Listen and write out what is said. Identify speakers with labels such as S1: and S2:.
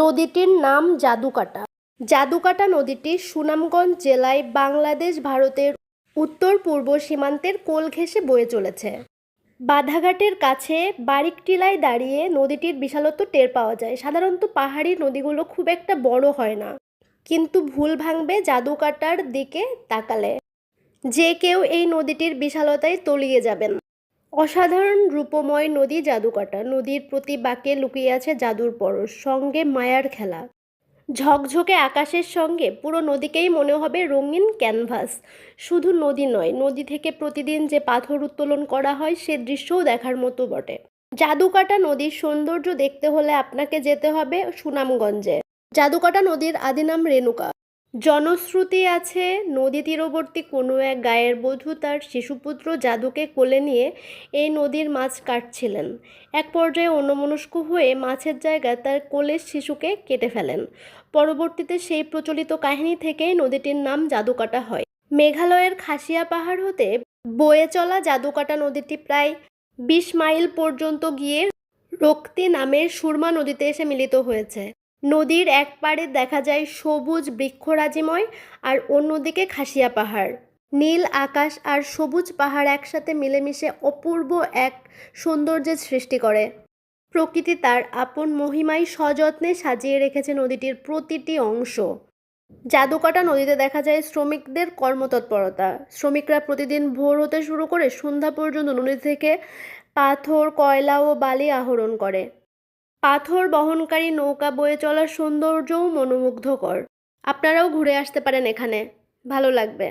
S1: নদীটির নাম জাদুকাটা। জাদুকাটা নদীটি সুনামগঞ্জ জেলায় বাংলাদেশ, ভারতের উত্তর পূর্ব সীমান্তের কোল ঘেঁষে বয়ে চলেছে। বাধাঘাটের কাছে বারিকটিলায় দাঁড়িয়ে নদীটির বিশালত্ব টের পাওয়া যায়। সাধারণত পাহাড়ি নদীগুলো খুব একটা বড় হয় না, কিন্তু ভুল ভাঙবে জাদুকাটার দিকে তাকালে। যে কেউ এই নদীটির বিশালতায় তলিয়ে যাবেন। অসাধারণ রূপময় নদী জাদুকাটা। নদীর প্রতি বাঁকে লুকিয়ে আছে জাদুর পরশ, সঙ্গে মায়ার খেলা। ঝকঝকে আকাশের সঙ্গে পুরো নদীকেই মনে হবে রঙিন ক্যানভাস। শুধু নদী নয়, নদী থেকে প্রতিদিন যে পাথর উত্তোলন করা হয়, সে দৃশ্যও দেখার মতো বটে। জাদুকাটা নদীর সৌন্দর্য দেখতে হলে আপনাকে যেতে হবে সুনামগঞ্জে। জাদুকাটা নদীর আদি নাম রেণুকা। জনশ্রুতি আছে, নদী তীরবর্তী কোনো এক গায়ের বধূ তার শিশুপুত্র জাদুকে কোলে নিয়ে এই নদীর মাছ কাটছিলেন। এক পর্যায়ে অন্যমনস্ক হয়ে মাছের জায়গায় তার কোলের শিশুকে কেটে ফেলেন। পরবর্তীতে সেই প্রচলিত কাহিনী থেকেই নদীটির নাম জাদুকাটা হয়। মেঘালয়ের খাসিয়া পাহাড় হতে বয়ে চলা জাদুকাটা নদীটি প্রায় বিশ মাইল পর্যন্ত গিয়ে রক্তি নামের সুরমা নদীতে এসে মিলিত হয়েছে। নদীর এক পাড়ে দেখা যায় সবুজ বৃক্ষরাজিময় আর অন্যদিকে খাসিয়া পাহাড়। নীল আকাশ আর সবুজ পাহাড় একসাথে মিলেমিশে অপূর্ব এক সৌন্দর্যের সৃষ্টি করে। প্রকৃতি তার আপন মহিমায় সযত্নে সাজিয়ে রেখেছে নদীটির প্রতিটি অংশ। জাদুকাটা নদীতে দেখা যায় শ্রমিকদের কর্মতৎপরতা। শ্রমিকরা প্রতিদিন ভোর হতে শুরু করে সন্ধ্যা পর্যন্ত নদী থেকে পাথর, কয়লা ও বালি আহরণ করে। পাথর বহনকারী নৌকা বয়ে চলার সৌন্দর্যও মনোমুগ্ধকর। আপনারাও ঘুরে আসতে পারেন এখানে। ভালো লাগবে।